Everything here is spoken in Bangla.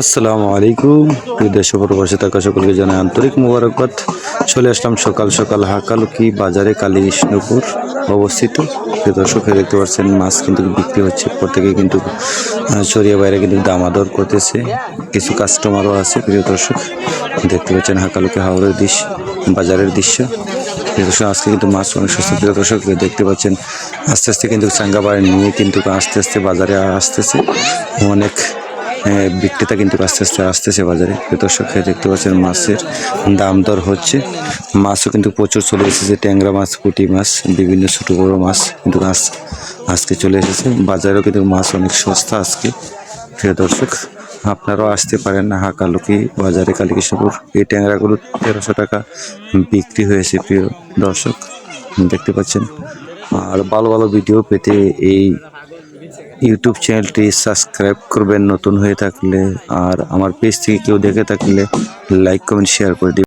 আসসালামু আলাইকুম। প্রিয় দেশ প্রবাসী থাকা সকলকে জানাই আন্তরিক মোবারকবাদ। চলে আসলাম সকাল সকাল হাকালুকি বাজারে কালী কৃষ্ণপুর অবস্থিত। দর্শক দেখতে পাচ্ছেন, মাছ কিন্তু বিক্রি হচ্ছে। প্রত্যেকে কিন্তু চরিয়া বাইরে কিন্তু দামাদর করতেছে। কিছু কাস্টমারও আছে, প্রিয় দর্শক। দেখতে পাচ্ছেন হাকালুকি হাওড়ের দৃশ্য, বাজারের দৃশ্য। প্রিয় দর্শক, আজকে কিন্তু মাছ অনেক সস্তা। প্রিয় দর্শক দেখতে পাচ্ছেন, আস্তে আস্তে কিন্তু চাঙ্গা বাড়ি নিয়ে কিন্তু আস্তে আস্তে বাজারে আসতেছে। অনেক বিক্রেতা কিন্তু আস্তে আস্তে আসতেছে বাজারে। দর্শক এই দেখতে পাচ্ছেন মাছের দাম দর হচ্ছে। মাছও কিন্তু প্রচুর চলে এসেছে, ট্যাংরা মাছ, পুঁটি মাছ, বিভিন্ন ছোট বড়ো মাছ কিন্তু আজ আজকে চলে এসেছে। বাজারেও কিন্তু মাছ অনেক সস্তা আজকে। প্রিয় দর্শক, আপনারাও আসতে পারেন না, হাকালুকি বাজারে কালীকৃষ্ণপুর এই ট্যাংরাগুলো তেরোশো টাকা বিক্রি হয়েছে, প্রিয় দর্শক। দেখতে পাচ্ছেন, আর ভালো ভালো ভিডিও পেতে এই ইউটিউব চ্যানেলটি সাবস্ক্রাইব করবেন, নতুন হয়ে থাকলে। আর আমার পেজ থেকে কেউ দেখে থাকলে লাইক কমেন্ট শেয়ার করে দিবেন।